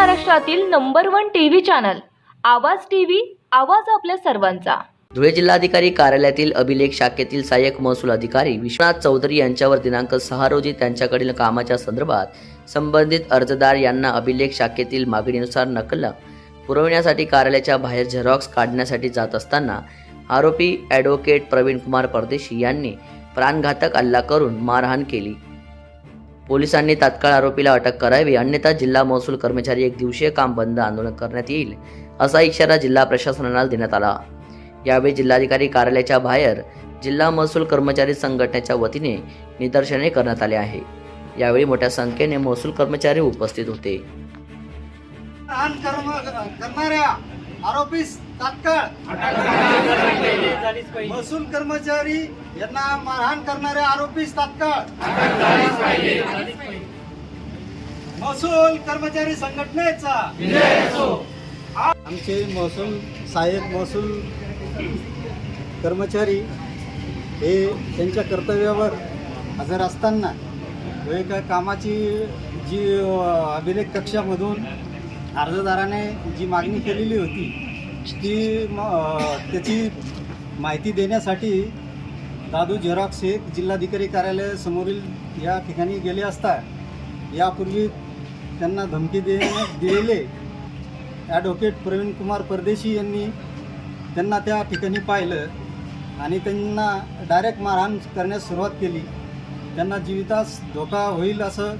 महाराष्ट्रातील number one TV channel Awaaz TV Awaaz आपल्या सर्वांचा. धुळे जिल्हाधिकारी कार्यालयातील अभिलेख शाखेतील सहाय्यक महसूल अधिकारी विश्वनाथ चौधरी यांच्यावर दिनांक सहा रोजी त्यांच्याकडील कामाच्या संदर्भात संबंधित अर्जदार यांना अभिलेख शाखेतील मागणीनुसार नकल पुरवण्यासाठी कार्यालयाच्या बाहेर झेरॉक्स काढण्यासाठी जात असताना आरोपी ॲडव्होकेट प्रवीण कुमार परदेशी यांनी प्राणघातक हल्ला करून मारहाण केली. पोलिसांनी तात्काळ आरोपीला अटक करावी अन्यथा जिल्हा महसूल कर्मचारी एक दिवसीय काम बंद आंदोलन करण्यात येईल असा इशारा जिल्हा प्रशासनाला देण्यात आला. यावेळी जिल्हाधिकारी कार्यालयाच्या बाहेर जिल्हा महसूल कर्मचारी संघटनेच्या वतीने निदर्शने करण्यात आले आहे. यावेळी मोठ्या संख्येने महसूल कर्मचारी उपस्थित होते. आरोपीस तात्काळ महसूल कर्मचारी यांना मारहाण करणाऱ्या आरोपीस तात्काळ. महसूल कर्मचारी संघटनेचा. आमचे महसूल सहाय्यक महसूल कर्मचारी हे त्यांच्या कर्तव्यावर हजर असताना एका कामाची जी अभिलेख कक्षामधून अर्जदाराने जी मागणी केलेली होती ती त्याची माहिती देण्यासाठी दादू झेरॉक्स हे जिल्हाधिकारी कार्यालयासमोरील या ठिकाणी गेले असता यापूर्वी त्यांना धमकी देण्यात दिलेले ॲडव्होकेट प्रवीण कुमार परदेशी यांनी त्यांना त्या ठिकाणी पाहिलं आणि त्यांना डायरेक्ट मारहाण करण्यास सुरुवात केली. त्यांना जीवितास धोका होईल असं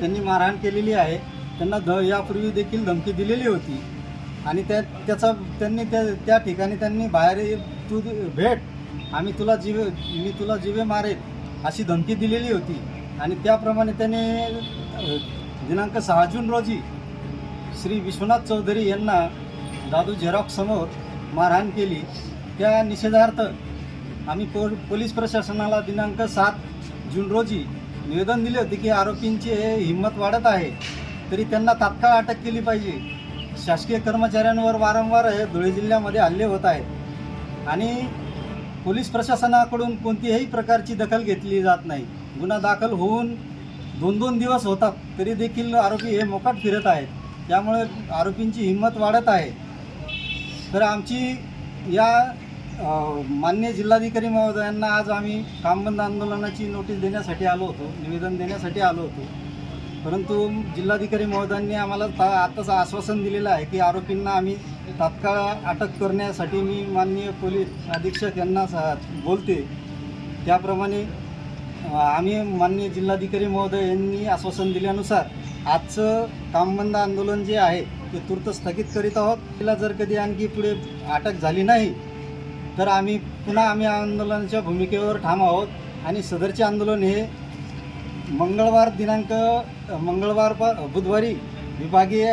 त्यांनी मारहाण केलेली आहे. त्यांना ध यापूर्वी देखील धमकी दिलेली होती. आणि त्या त्याचा त्यांनी त्या त्या ठिकाणी त्यांनी बाहेर ये- तू भेट आम्ही तुला जीवे मी तुला जीवे मारेल अशी धमकी दिलेली होती. आणि त्याप्रमाणे त्याने दिनांक सहा जून रोजी श्री विश्वनाथ चौधरी यांना दादू झेरॉक्ससमोर मारहाण केली. त्या निषेधार्थ आम्ही पो पोलीस प्रशासनाला दिनांक सात जून रोजी निवेदन दिले होते की आरोपींची हिंमत वाढत आहे तरी त्यांना तात्काळ अटक केली पाहिजे. शासकीय कर्मचाऱ्यांवर वारंवार धुळे जिल्ह्यामध्ये हल्ले होत आहेत. आणि पोलीस प्रशासनाकडून कोणतीही प्रकारची दखल घेतली जात नाही. गुन्हा दाखल होऊन दोन दोन दिवस होतात तरी देखील आरोपी हे मोकाट फिरत आहेत. त्यामुळे आरोपींची हिंमत वाढत आहे. तर आमची या मान्य जिल्हाधिकारी महोदयांना आज आम्ही कामबंद आंदोलनाची नोटीस देण्यासाठी आलो होतो निवेदन देण्यासाठी आलो होतो. परंतु जिल्हाधिकारी महोदयांनी आम्हाला ता आताच आश्वासन दिलेलं आहे की आरोपींना आम्ही तात्काळ अटक करण्यासाठी मी माननीय पोलीस अधीक्षक यांना सा बोलते. त्याप्रमाणे आम्ही माननीय जिल्हाधिकारी महोदय यांनी आश्वासन दिल्यानुसार आजचं कामबंद आंदोलन जे आहे ते तूर्त स्थगित करीत आहोत. तिला जर कधी आणखी पुढे अटक झाली नाही तर आम्ही पुन्हा आम्ही आंदोलनाच्या भूमिकेवर ठाम आहोत आणि सदरचे आंदोलन हे मंगळवार दिनांक मंगळवार प बुधवारी विभागीय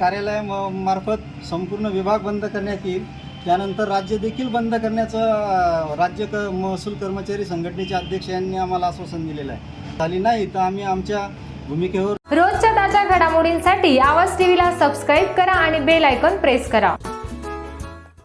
कार्यालयामार्फत म- मार्फत संपूर्ण विभाग बंद करण्यात येईल. त्यानंतर राज्य देखील बंद करण्याचं राज्य क महसूल कर्मचारी संघटनेचे अध्यक्ष यांनी आम्हाला आश्वासन दिलेलं आहे. झाली नाही तर आम्ही आमच्या भूमिकेवर रोजच्या ताज्या घडामोडींसाठी आवाज टीव्हीला सबस्क्राईब करा आणि बेल आयकॉन प्रेस करा.